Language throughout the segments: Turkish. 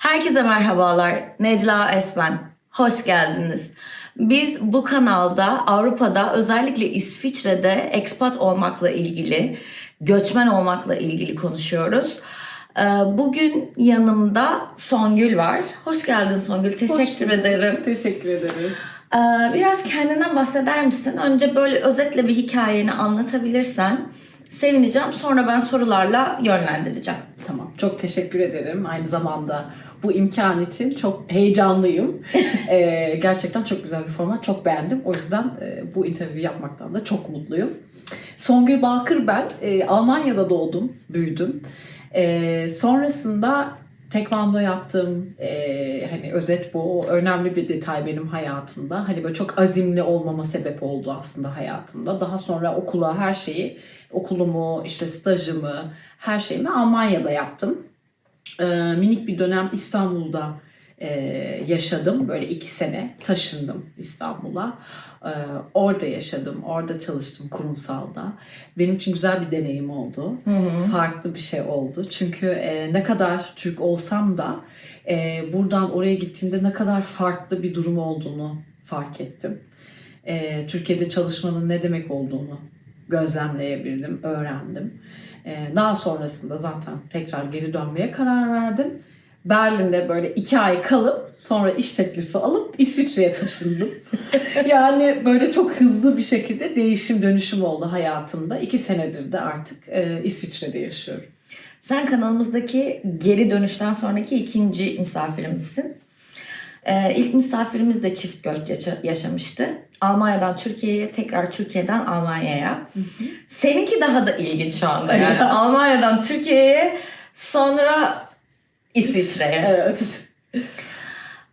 Herkese merhabalar. Necla Esben. Hoş geldiniz. Biz bu kanalda Avrupa'da özellikle İsviçre'de expat olmakla ilgili, göçmen olmakla ilgili konuşuyoruz. Ee, Bugün yanımda Songül var. Hoş geldin Songül. Teşekkür ederim. Teşekkür ederim. Ee, Biraz kendinden bahseder misin? Önce böyle özetle bir hikayeni anlatabilirsen sevineceğim. Sonra ben sorularla yönlendireceğim. Tamam. Çok teşekkür ederim. Aynı zamanda bu imkan için çok heyecanlıyım. Ee, gerçekten çok güzel bir format. Çok beğendim. O yüzden e, bu interview yapmaktan da çok mutluyum. Songül Balkır ben. Ee, Almanya'da doğdum, büyüdüm. Ee, sonrasında tekvando yaptım. Ee, hani özet bu. Önemli bir detay benim hayatımda. Hani böyle çok azimli olmama sebep oldu aslında hayatımda. Daha sonra okula her şeyi, okulumu, işte stajımı, her şeyimi Almanya'da yaptım. Ee, minik bir dönem İstanbul'da e, yaşadım. Böyle iki sene taşındım İstanbul'a. Ee, orada yaşadım, orada çalıştım kurumsalda. Benim için güzel bir deneyim oldu. Farklı bir şey oldu. Çünkü e, ne kadar Türk olsam da e, buradan oraya gittiğimde ne kadar farklı bir durum olduğunu fark ettim. E, Türkiye'de çalışmanın ne demek olduğunu gözlemleyebildim, öğrendim. Ee, Daha sonrasında zaten tekrar geri dönmeye karar verdim. Berlin'de böyle iki ay kalıp sonra iş teklifi alıp İsviçre'ye taşındım. yani böyle çok hızlı bir şekilde değişim dönüşüm oldu hayatımda. İki senedir de artık e, İsviçre'de yaşıyorum. Sen kanalımızdaki geri dönüşten sonraki ikinci misafirimizsin. Ee, ilk misafirimiz de çift göç yaşa- yaşamıştı. Almanya'dan Türkiye'ye, tekrar Türkiye'den Almanya'ya. Seninki daha da ilginç şu anda. Yani. Almanya'dan Türkiye'ye, sonra İsviçre'ye. Evet.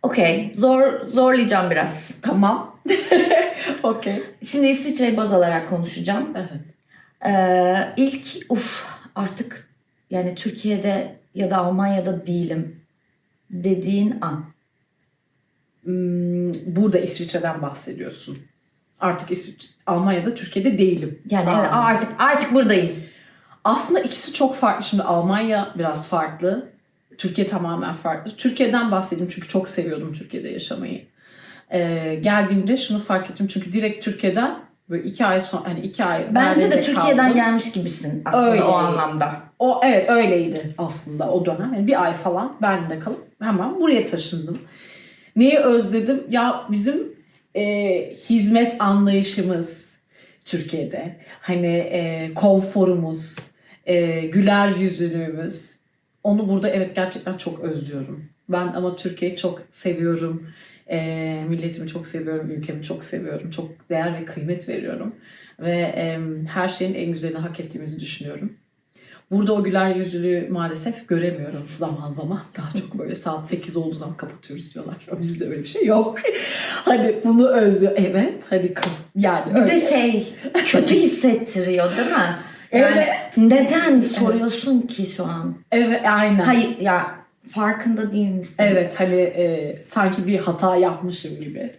Okey, zor zorlayacağım biraz. Tamam. Okey. Şimdi İsviçre'yi baz alarak konuşacağım. Evet. Ee, ilk uf artık yani Türkiye'de ya da Almanya'da değilim dediğin an. Hmm, Burada İsviçre'den bahsediyorsun. Artık İsviçre, Almanya'da, Türkiye'de değilim. Yani evet, aa, artık artık buradayım. Aslında ikisi çok farklı. Şimdi Almanya biraz farklı. Türkiye tamamen farklı. Türkiye'den bahsedeyim çünkü çok seviyordum Türkiye'de yaşamayı. Ee, geldiğimde şunu fark ettim. Çünkü direkt Türkiye'den böyle iki ay sonra hani iki ay Bence de Türkiye'den kaldım. gelmiş gibisin aslında Öyle. o anlamda. O evet öyleydi aslında o dönem. Yani bir ay falan Berlin'de kalıp hemen buraya taşındım. Neyi özledim? Ya bizim e, hizmet anlayışımız Türkiye'de. Hani e, konforumuz, e, güler yüzlülüğümüz. Onu burada evet gerçekten çok özlüyorum. Ben ama Türkiye'yi çok seviyorum. E, milletimi çok seviyorum, ülkemi çok seviyorum. Çok değer ve kıymet veriyorum. Ve e, her şeyin en güzelini hak ettiğimizi düşünüyorum. Burada o güler yüzlülüğü maalesef göremiyorum zaman zaman. Daha çok böyle saat 8 olduğu zaman kapatıyoruz diyorlar. Bizde öyle bir şey yok. hani bunu özlüyor. Evet hadi kap- yani Bir öyle. de şey kötü hissettiriyor değil mi? Yani Evet. neden soruyorsun ki şu an? Evet aynen. Hayır ya farkında değil misin? Evet hani e, sanki bir hata yapmışım gibi.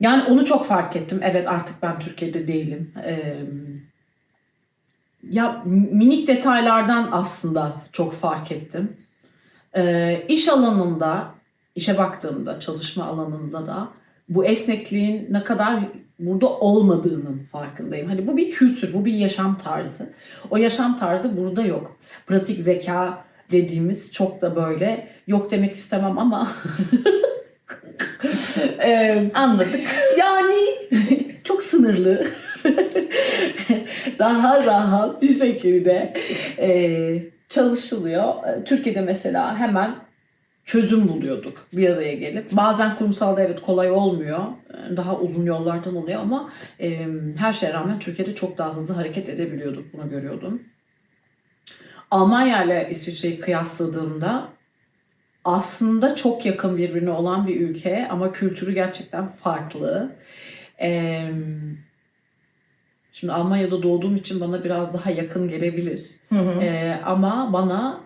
Yani onu çok fark ettim. Evet artık ben Türkiye'de değilim. E, ya minik detaylardan aslında çok fark ettim. E, iş alanında, işe baktığımda, çalışma alanında da bu esnekliğin ne kadar burada olmadığının farkındayım. Hani bu bir kültür, bu bir yaşam tarzı. O yaşam tarzı burada yok. Pratik zeka dediğimiz çok da böyle yok demek istemem ama Eee, Anladık. yani çok sınırlı. Daha rahat bir şekilde eee, çalışılıyor. Türkiye'de mesela hemen çözüm buluyorduk bir araya gelip. Bazen kurumsalda evet kolay olmuyor. Eee, Daha uzun yollardan oluyor ama eee, her şeye rağmen Türkiye'de çok daha hızlı hareket edebiliyorduk. Bunu görüyordum. Almanya ile İsviçre'yi kıyasladığımda aslında çok yakın birbirine olan bir ülke ama kültürü gerçekten farklı. Ee, şimdi Almanya'da doğduğum için bana biraz daha yakın gelebilir. Hı hı. Ee, ama bana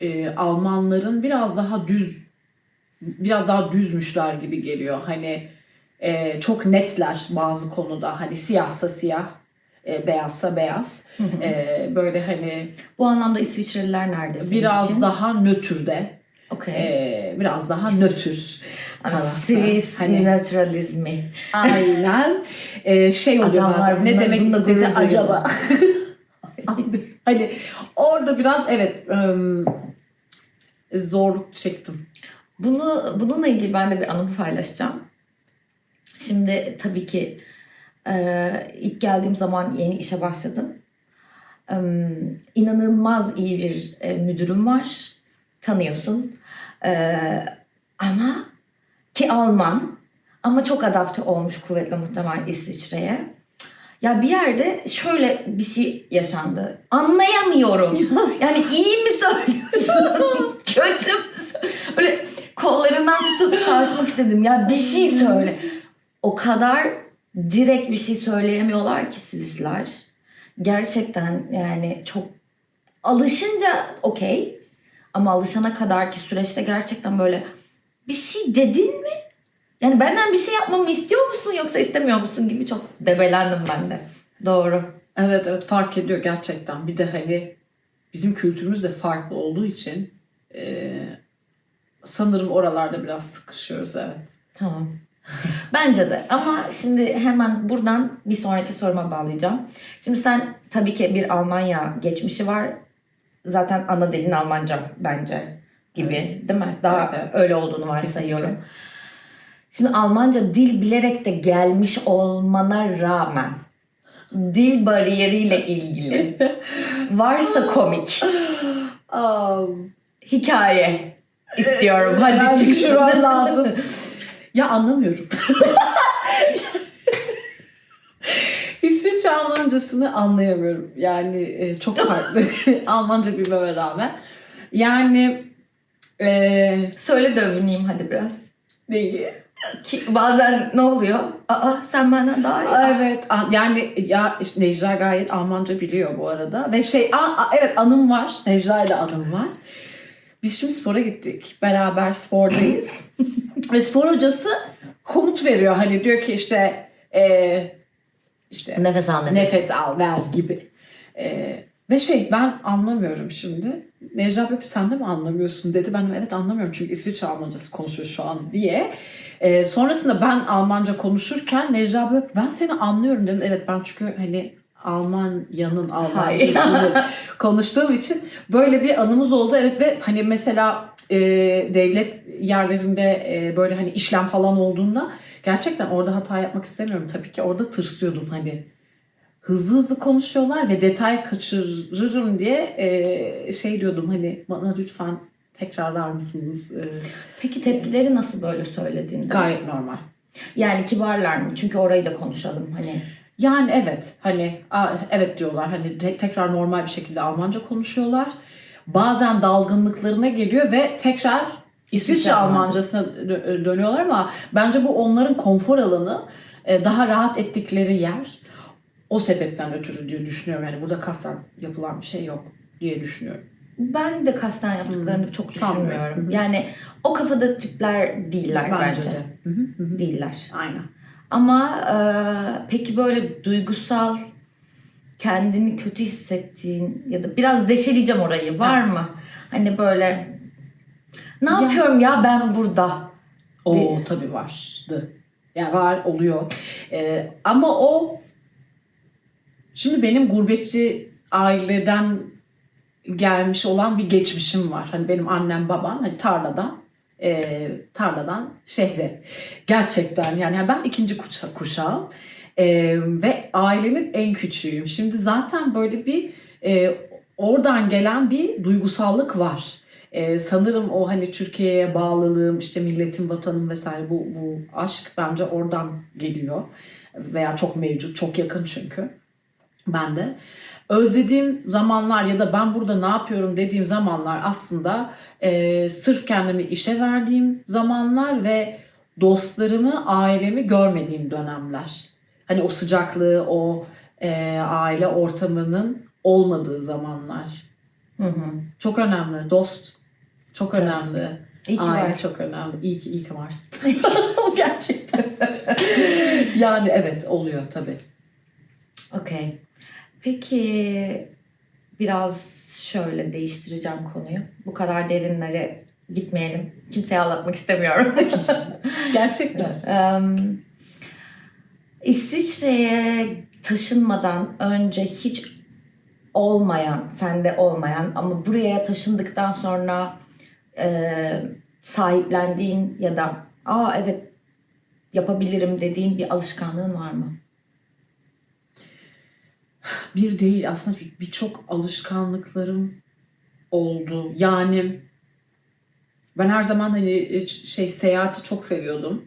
e, Almanların biraz daha düz, biraz daha düzmüşler gibi geliyor. Hani e, çok netler bazı konuda. Hani siyahsa siyah, e, beyazsa beyaz. Hı hı. E, böyle hani Bu anlamda İsviçreliler nerede biraz için? daha nötrde. Okey. Ee, biraz daha nötr tarafta. Swiss Hani naturalizmi. aynen Ee, şey oluyor Adamlar bazen. Ne demek istedi acaba? hani orada biraz evet zorluk çektim. Bunu bununla ilgili ben de bir anımı paylaşacağım. Şimdi tabii ki ilk geldiğim zaman yeni işe başladım. E, inanılmaz iyi bir e, müdürüm var. Tanıyorsun. Ama ki Alman ama çok adapte olmuş kuvvetle muhtemelen İsviçre'ye. Ya bir yerde şöyle bir şey yaşandı. Anlayamıyorum. Yani iyi mi söylüyorsun? Kötü mü? Böyle kollarından tutup sarsmak istedim. Ya bir şey söyle. O kadar direkt bir şey söyleyemiyorlar ki Sivrisler. Gerçekten yani çok alışınca okey. Ama alışana kadarki süreçte gerçekten böyle bir şey dedin mi? Yani benden bir şey yapmamı istiyor musun yoksa istemiyor musun gibi çok debelendim ben de. Doğru. Evet evet fark ediyor gerçekten. Bir de hani bizim kültürümüz de farklı olduğu için e, sanırım oralarda biraz sıkışıyoruz evet. Tamam. Bence de ama şimdi hemen buradan bir sonraki soruma bağlayacağım. Şimdi sen tabii ki bir Almanya geçmişi var. Zaten ana dilin Almanca bence gibi Evet. değil mi? Daha Evet, evet. öyle olduğunu varsayıyorum. Kesinlikle. Şimdi Almanca dil bilerek de gelmiş olmana rağmen dil bariyeriyle ilgili varsa komik hikaye istiyorum. Hadi ben çık şuradan. lazım. ya anlamıyorum. İsviçre Almancasını anlayamıyorum. Yani e, çok farklı. Almanca bilmeme rağmen. Yani e, Söyle de övüneyim hadi biraz. değil. Ki bazen ne oluyor? Aa sen benden daha iyi. Evet an- yani ya işte Necla gayet Almanca biliyor bu arada ve şey a, a- evet anım var Necla ile anım var. Biz şimdi spora gittik beraber spordayız ve spor hocası komut veriyor hani diyor ki işte e, işte Nefes al nefes. nefes al ver gibi. E, ve şey ben anlamıyorum şimdi. Necla böyle sen de mi anlamıyorsun dedi. Ben evet anlamıyorum çünkü İsviçre Almancası konuşuyor şu an diye. E, sonrasında ben Almanca konuşurken Necla böyle ben seni anlıyorum dedim. Evet ben çünkü hani Almanya'nın Almancasını konuştuğum için böyle bir anımız oldu. Evet ve hani mesela e, devlet yerlerinde e, böyle hani işlem falan olduğunda gerçekten orada hata yapmak istemiyorum. Tabii ki orada tırsıyordum hani hızlı hızlı konuşuyorlar ve detay kaçırırım diye e, şey diyordum hani bana lütfen tekrarlar mısınız? E, Peki tepkileri nasıl böyle söylediğinde? gayet normal. Yani kibarlar mı? Çünkü orayı da konuşalım hani. Yani evet hani a- evet diyorlar hani te- tekrar normal bir şekilde Almanca konuşuyorlar. Bazen dalgınlıklarına geliyor ve tekrar İsviçre Almancasına dö- dönüyorlar ama bence bu onların konfor alanı e, daha rahat ettikleri yer. O sebepten ötürü diye düşünüyorum. Yani burada kasten yapılan bir şey yok diye düşünüyorum. Ben de kasten yaptıklarını çok Sanmıyorum. düşünmüyorum. Hı hı. Yani o kafada tipler değiller bence. de. Hı hı, hı hı. Değiller. Aynen. Ama e, peki böyle duygusal kendini kötü hissettiğin ya da biraz deşeleyeceğim orayı var mı? Hani böyle ne Ya- yapıyorum ya ben burada? O tabii vardı. Yani var oluyor. Ee, ama o şimdi benim gurbetçi aileden gelmiş olan bir geçmişim var. Hani benim annem babam hani tarladan e, tarladan şehre. Gerçekten yani ben ikinci kuşa, kuşağım. E, ve ailenin en küçüğüyüm. Şimdi zaten böyle bir e, oradan gelen bir duygusallık var. E, sanırım o hani Türkiye'ye bağlılığım, işte milletim, vatanım vesaire bu, bu aşk bence oradan geliyor. Veya çok mevcut, çok yakın çünkü. Ben de. Özlediğim zamanlar ya da ben burada ne yapıyorum dediğim zamanlar aslında e, sırf kendimi işe verdiğim zamanlar ve dostlarımı, ailemi görmediğim dönemler. Hani o sıcaklığı, o e, aile ortamının olmadığı zamanlar. Hı hı. Çok önemli. Dost çok önemli. İyi ki Aile var. çok önemli. İyi ki, iyi ki varsın. gerçekten. yani evet oluyor tabii. Okey. Peki biraz şöyle değiştireceğim konuyu. Bu kadar derinlere gitmeyelim. Kimseyi ağlatmak istemiyorum. Gerçekten. Em, İsviçre'ye taşınmadan önce hiç olmayan, sende olmayan ama buraya taşındıktan sonra e, sahiplendiğin ya da aa evet yapabilirim dediğin bir alışkanlığın var mı? Bir değil aslında bir- birçok alışkanlıklarım oldu. Yani ben her zaman hani şey seyahati çok seviyordum.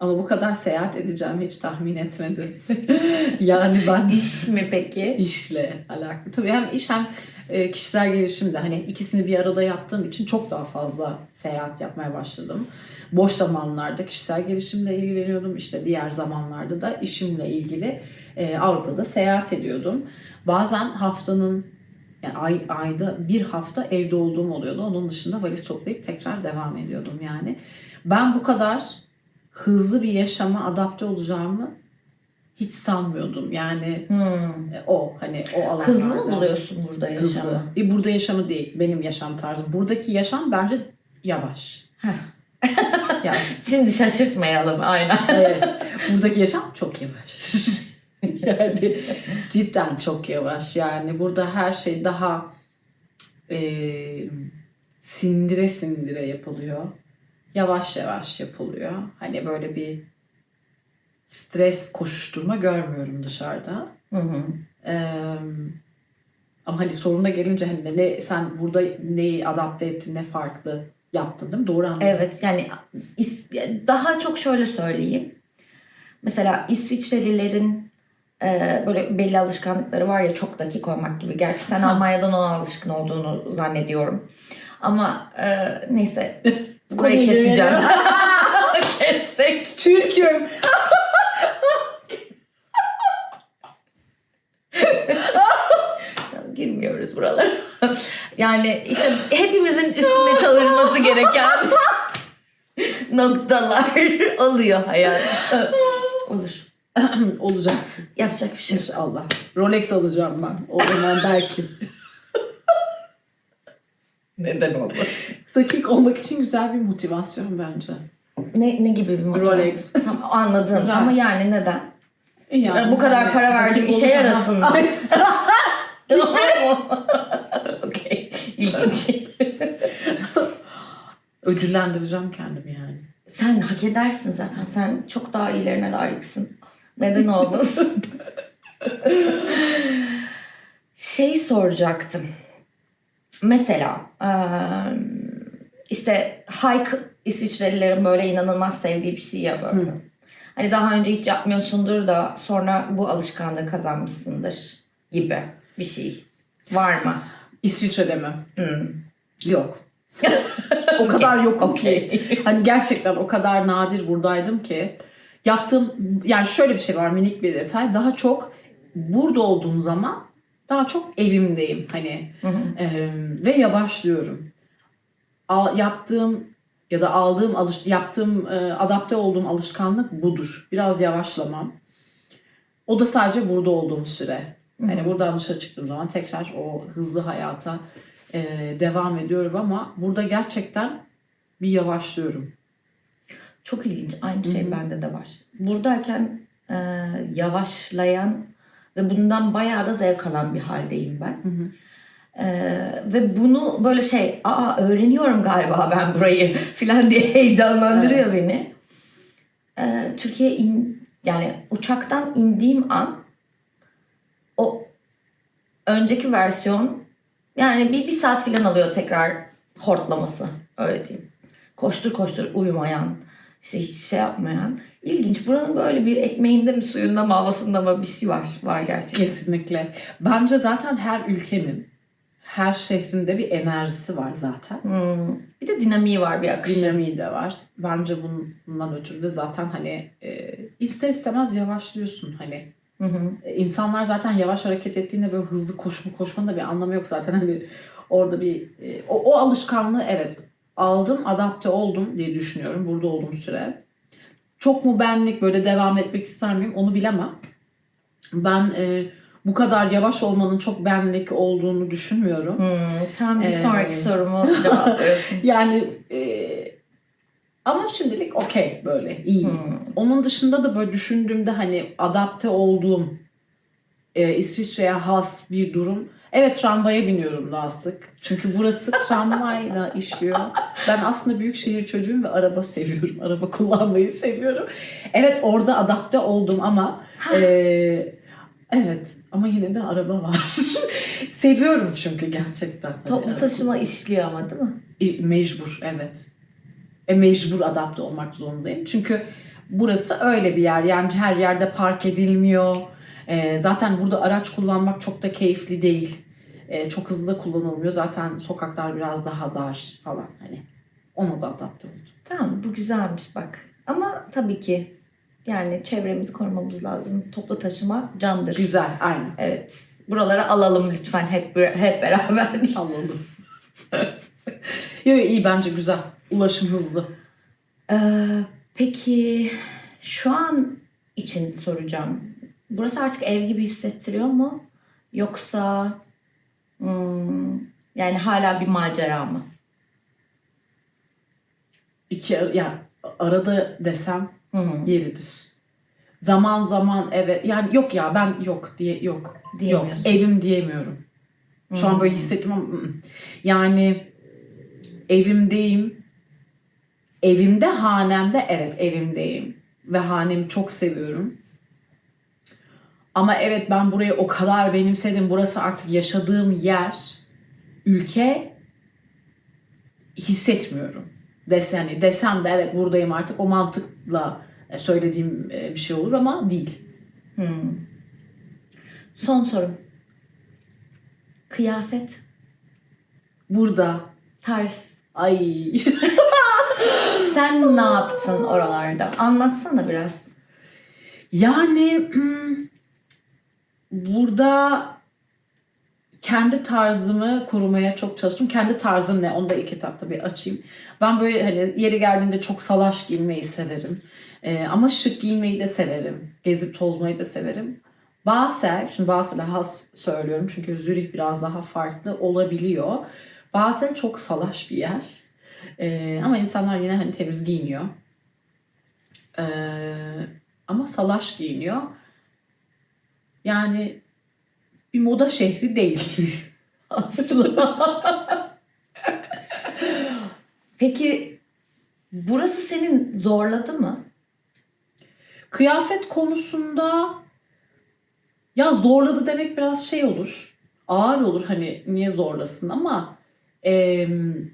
Ama bu kadar seyahat edeceğimi hiç tahmin etmedim. yani ben İş mi peki? işle alakalı. Tabii hem iş hem e, kişisel gelişim de hani ikisini bir arada yaptığım için çok daha fazla seyahat yapmaya başladım. Boş zamanlarda kişisel gelişimle ilgileniyordum. İşte diğer zamanlarda da işimle ilgili e, Avrupa'da seyahat ediyordum. Bazen haftanın yani ay, ayda bir hafta evde olduğum oluyordu. Onun dışında valiz toplayıp tekrar devam ediyordum yani. Ben bu kadar hızlı bir yaşama adapte olacağımı hiç sanmıyordum. Yani Hmm. e, o hani o alanlarda. Hızlı mı buluyorsun burada yaşamı? Hızlı. Bir burada yaşamı değil. Benim yaşam tarzım. Buradaki yaşam bence yavaş. Yani Şimdi şaşırtmayalım aynen. evet, buradaki yaşam çok yavaş. yani cidden çok yavaş. Yani burada her şey daha e, sindire sindire yapılıyor. Yavaş yavaş yapılıyor. Hani böyle bir stres koşuşturma görmüyorum dışarıda. Hı hı. Ee, ama hani soruna gelince hani ne sen burada neyi adapte ettin ne farklı yaptın değil mi? Doğru anladım. Evet yani daha çok şöyle söyleyeyim. Mesela İsviçrelilerin e, böyle belli alışkanlıkları var ya çok dakik olmak gibi. Gerçi sen Ha. Almanya'dan ona alışkın olduğunu zannediyorum. Ama e, neyse burayı keseceğim. Kessek. Türk'üm. Girmiyoruz buralara. yani işte hepimizin üstünde çalışması gereken noktalar oluyor hayat. Olur. Olacak. Yapacak bir şey yok. İnşallah. Rolex alacağım ben. O zaman belki. Neden olmaz? Dakik olmak için güzel bir motivasyon bence. Ne, ne gibi bir motivasyon? Rolex. Tamam, anladım Güzel. ama yani neden? Yani, bu kadar hani para verdim, işe yarasın. Ay, Okey. İlginç. Ödüllendireceğim kendimi yani. Sen hak edersin zaten. Sen çok daha iyilerine layıksın. Neden olmasın? şey soracaktım. Mesela işte hike İsviçrelilerin böyle inanılmaz sevdiği bir şey ya böyle. Hı. Hani daha önce hiç yapmıyorsundur da sonra bu alışkanlığı kazanmışsındır gibi bir şey. Var mı? İsviçre'de mi? Hmm. Yok. o kadar yokum Okey. ki. Hani gerçekten o kadar nadir buradaydım ki. Yaptığım yani şöyle bir şey var minik bir detay. Daha çok burada olduğum zaman daha çok evimdeyim hani Hı hı. Eee, ve yavaşlıyorum. Al, yaptığım ya da aldığım alış yaptığım e, adapte olduğum alışkanlık budur. Biraz yavaşlamam. O da sadece burada olduğum süre. Hani buradan dışarı çıktığım zaman tekrar o hızlı hayata e, devam ediyorum ama burada gerçekten bir yavaşlıyorum. Çok ilginç. Aynı şey Hı hı. bende de var. Buradayken e, yavaşlayan ve bundan bayağı da zevk alan bir haldeyim ben. Hı hı. E, ve bunu böyle şey, aa öğreniyorum galiba ben burayı falan diye heyecanlandırıyor beni. E, Türkiye in, yani uçaktan indiğim an o önceki versiyon yani bir, bir saat falan alıyor tekrar hortlaması. Öyle diyeyim. Koştur koştur uyumayan, işte hiç şey yapmayan. İlginç. Buranın böyle bir ekmeğinde mi suyunda mı havasında mı bir şey var. Var gerçekten. Kesinlikle. Bence zaten her ülkenin, her şehrinde bir enerjisi var zaten. Hmm. Bir de dinamiği var bir akış. dinamiği de var. Bence bundan ötürü de zaten hani e, ister istemez yavaşlıyorsun hani. Hı hı. E, insanlar zaten yavaş hareket ettiğinde böyle hızlı koşma koşmanın da bir anlamı yok zaten hani orada bir e, o, o alışkanlığı evet aldım adapte oldum diye düşünüyorum burada olduğum süre. Çok mu benlik böyle devam etmek ister miyim onu bilemem. Ben e, bu kadar yavaş olmanın çok benlik olduğunu düşünmüyorum. Hmm, tam bir Ee, sonraki sorumu cevaplıyorsun. Yani e, ama şimdilik okey böyle iyi. Hmm. Onun dışında da böyle düşündüğümde hani adapte olduğum e, İsviçre'ye has bir durum. Evet tramvaya biniyorum daha sık. Çünkü burası tramvayla işliyor. Ben aslında büyük şehir çocuğuyum ve araba seviyorum. Araba kullanmayı seviyorum. Evet orada adapte oldum ama e, evet ama yine de araba var. seviyorum çünkü gerçekten. Toplu taşıma işliyor ama değil mi? e, Mecbur evet. E, mecbur adapte olmak zorundayım. Çünkü burası öyle bir yer. Yani her yerde park edilmiyor. E, zaten burada araç kullanmak çok da keyifli değil. E, çok hızlı kullanılmıyor. Zaten sokaklar biraz daha dar falan. Hani ona da adapte oldum. Tamam bu güzelmiş bak. Ama tabii ki yani çevremizi korumamız lazım. Toplu taşıma candır. Güzel, aynen. Evet. Buralara alalım lütfen hep hep beraber. Anladım. yo, yo, iyi bence güzel. Ulaşım hızlı. Ee, peki şu an için soracağım. Burası artık ev gibi hissettiriyor mu? Yoksa hmm, yani hala bir macera mı? İki, ya arada desem hı. yeridir. Zaman zaman evet yani yok ya ben yok diye yok. Yok evim diyemiyorum. Şu an böyle hissettim ama ı-ı. yani evimdeyim. Evimde hanemde evet evimdeyim ve hanemi çok seviyorum. Ama evet ben burayı o kadar benimsedim. Burası artık yaşadığım yer, ülke hissetmiyorum. Des, yani desem de evet buradayım artık o mantıkla e, söylediğim e, bir şey olur ama değil. Hmm. Son sorum. Kıyafet, Burada tarz. ay Sen ne yaptın oralarda? Anlatsana biraz. Yani hmm, burada kendi tarzımı korumaya çok çalıştım. Kendi tarzım ne? Onu da ilk etapta bir açayım. Ben böyle hani yeri geldiğinde çok salaş giyinmeyi severim. Ee, ama şık giyinmeyi de severim. Gezip tozmayı da severim. Basel, şimdi Basel'e has söylüyorum çünkü Zürih biraz daha farklı olabiliyor. Basel çok salaş bir yer. Ee, ama insanlar yine hani temiz giyiniyor. Ee, ama salaş giyiniyor. Yani bir moda şehri değil. Aslında. Peki burası senin zorladı mı? Kıyafet konusunda ya zorladı demek biraz şey olur. Ağır olur hani niye zorlasın ama em,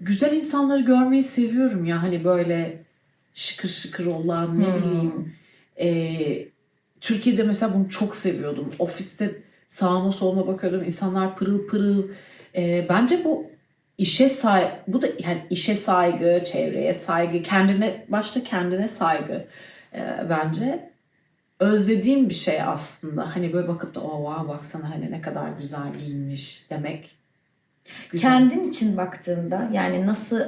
güzel insanları görmeyi seviyorum ya hani böyle şıkır şıkır olan ne Hmm. bileyim. E, Türkiye'de mesela bunu çok seviyordum. Ofiste sağıma soluma bakıyordum. insanlar pırıl pırıl. E, bence bu işe say bu da yani işe saygı, çevreye saygı, kendine başta kendine saygı e, bence özlediğim bir şey aslında. Hani böyle bakıp da oh wow, baksana hani ne kadar güzel giyinmiş demek. Güzel. Kendin için baktığında yani nasıl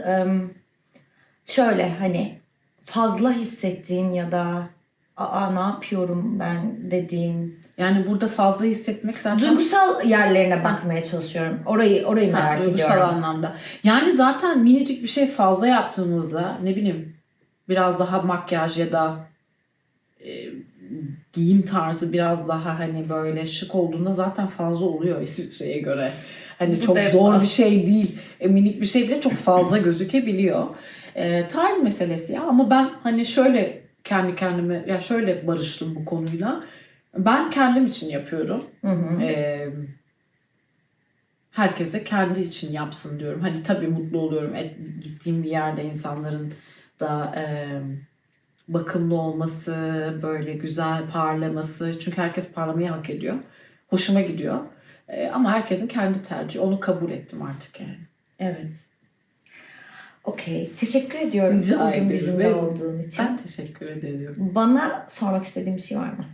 şöyle hani fazla hissettiğin ya da aa ne yapıyorum ben dediğin Yani burada fazla hissetmek zaten duygusal yerlerine bakmaya çalışıyorum. Orayı orayı Ha, merak duygusal ediyorum. anlamda. Yani zaten minicik bir şey fazla yaptığımızda ne bileyim biraz daha makyaj ya da e, giyim tarzı biraz daha hani böyle şık olduğunda zaten fazla oluyor İsviçre'ye göre. Hani Bu çok defa. zor bir şey değil. E, minik bir şey bile çok fazla gözükebiliyor. E, tarz meselesi ya ama ben hani şöyle kendi kendime ya şöyle barıştım bu konuyla. Ben kendim için yapıyorum. Hı hı. Ee, herkese kendi için yapsın diyorum. Hani tabii mutlu oluyorum. Et, gittiğim bir yerde insanların da e, bakımlı olması, böyle güzel parlaması. Çünkü herkes parlamayı hak ediyor. Hoşuma gidiyor. E, ama herkesin kendi tercihi. Onu kabul ettim artık yani. Evet. Okey. Teşekkür ediyorum Rica bugün ederim. bizimle olduğun için. Ben teşekkür ediyorum. Bana sormak istediğin bir şey var mı?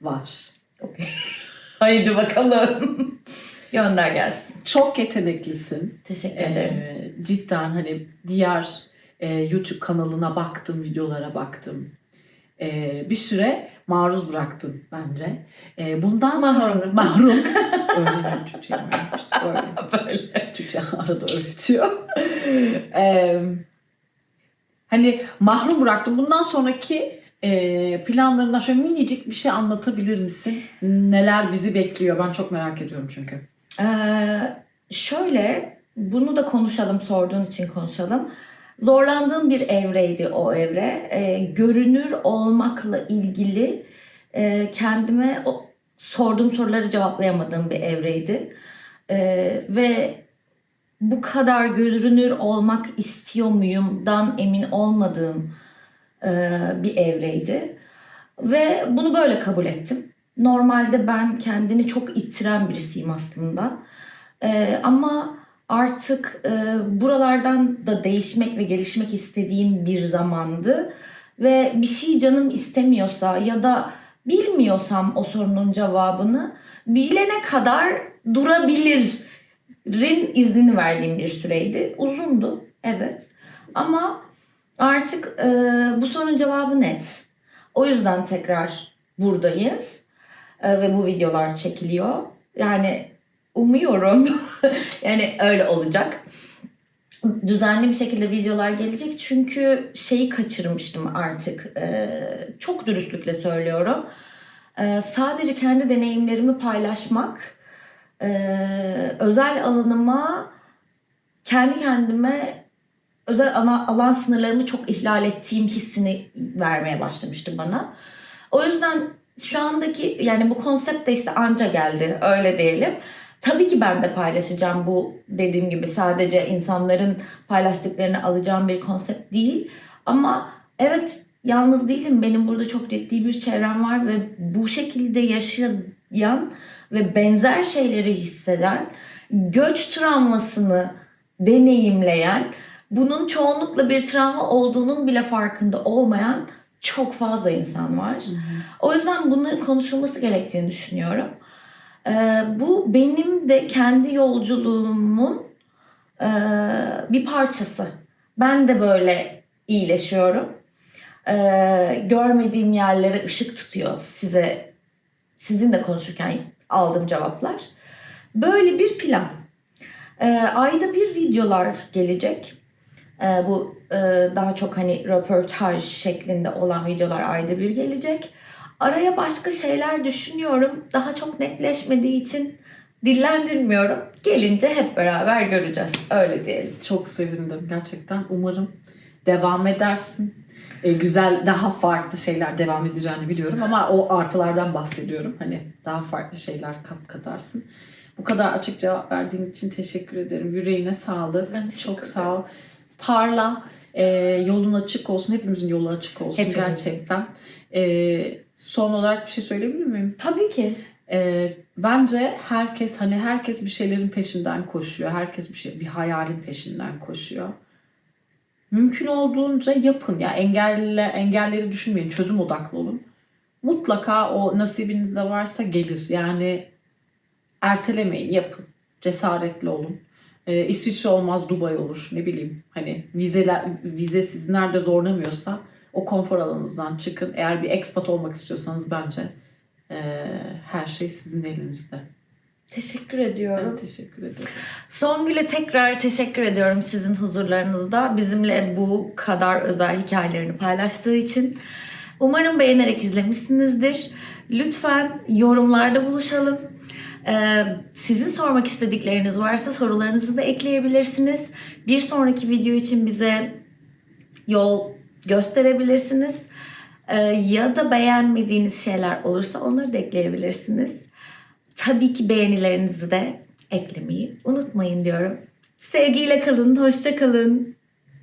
Var. Okey. Haydi bakalım. Gönder gelsin. Çok yeteneklisin. Teşekkür ederim. Ee, cidden hani diğer e, YouTube kanalına baktım, videolara baktım. Ee, bir süre maruz bıraktın bence. Ee, bundan sonra Mahrum. mahrum. Öğreniyorum Türkçe. Öyle. Böyle. Türkçe arada öğretiyor. Ee, hani mahrum bıraktım. Bundan sonraki e, planlarından şöyle minicik bir şey anlatabilir misin? Neler bizi bekliyor? Ben çok merak ediyorum çünkü. Ee, şöyle, bunu da konuşalım, sorduğun için konuşalım. Zorlandığım bir evreydi o evre. Ee, görünür olmakla ilgili e, kendime o, sorduğum soruları cevaplayamadığım bir evreydi. Ee, ve bu kadar görünür olmak istiyor muyumdan emin olmadığım e, bir evreydi. Ve bunu böyle kabul ettim. Normalde ben kendini çok ittiren birisiyim aslında. Ee, ama artık e, buralardan da değişmek ve gelişmek istediğim bir zamandı. Ve bir şey canım istemiyorsa ya da bilmiyorsam o sorunun cevabını bilene kadar durabilirin iznini verdiğim bir süreydi. Uzundu evet ama artık e, bu sorunun cevabı net. O yüzden tekrar buradayız E, ve bu videolar çekiliyor. Yani umuyorum yani öyle olacak. Düzenli bir şekilde videolar gelecek çünkü şeyi kaçırmıştım artık. E, çok dürüstlükle söylüyorum. E, sadece kendi deneyimlerimi paylaşmak, e, özel alanıma kendi kendime özel alan sınırlarımı çok ihlal ettiğim hissini vermeye başlamıştı bana. O yüzden şu andaki yani bu konsept de işte anca geldi öyle diyelim. Tabii ki ben de paylaşacağım bu dediğim gibi sadece insanların paylaştıklarını alacağım bir konsept değil. Ama evet yalnız değilim. Benim burada çok ciddi bir çevrem var ve bu şekilde yaşayan ve benzer şeyleri hisseden, göç travmasını deneyimleyen, bunun çoğunlukla bir travma olduğunun bile farkında olmayan çok fazla insan var. O yüzden bunların konuşulması gerektiğini düşünüyorum. Ee, bu benim de kendi yolculuğumun e, bir parçası. Ben de böyle iyileşiyorum. Ee, görmediğim yerlere ışık tutuyor size sizinle konuşurken aldığım cevaplar. Böyle bir plan. Ee, ayda bir videolar gelecek. Bu e, daha çok hani röportaj şeklinde olan videolar ayda bir gelecek. Araya başka şeyler düşünüyorum. Daha çok netleşmediği için dillendirmiyorum. Gelince hep beraber göreceğiz. Öyle diyelim. Çok sevindim gerçekten. Umarım devam edersin. Ee, güzel, daha farklı şeyler devam edeceğini biliyorum ama o artılardan bahsediyorum. Hani daha farklı şeyler kat katarsın. Bu kadar açık cevap verdiğin için teşekkür ederim. Yüreğine sağlık. Ben Çok sağ ol. Parla. Ee, yolun açık olsun. Hepimizin yolu açık olsun Hepimizin. gerçekten. Ee, son olarak bir şey söyleyebilir miyim? Tabii ki. Ee, bence herkes hani herkes bir şeylerin peşinden koşuyor. Herkes bir şey bir hayalin peşinden koşuyor. Mümkün olduğunca yapın ya engelle engelleri düşünmeyin. Çözüm odaklı olun. Mutlaka o nasibinizde varsa gelir. Yani ertelemeyin, yapın. Cesaretli olun. Ee, İsviçre olmaz Dubai olur ne bileyim. Hani vizeler vize sizi nerede zorlamıyorsa o konfor alanınızdan çıkın. Eğer bir expat olmak istiyorsanız bence ee, her şey sizin elinizde. Teşekkür ediyorum. Ben teşekkür ederim. Songül'e tekrar teşekkür ediyorum sizin huzurlarınızda. Bizimle bu kadar özel hikayelerini paylaştığı için. Umarım beğenerek izlemişsinizdir. Lütfen yorumlarda buluşalım. Ee, sizin sormak istedikleriniz varsa sorularınızı da ekleyebilirsiniz. Bir sonraki video için bize yol gösterebilirsiniz. Ee, ya da beğenmediğiniz şeyler olursa onları da ekleyebilirsiniz. Tabii ki beğenilerinizi de eklemeyi unutmayın diyorum. Sevgiyle kalın, hoşça kalın.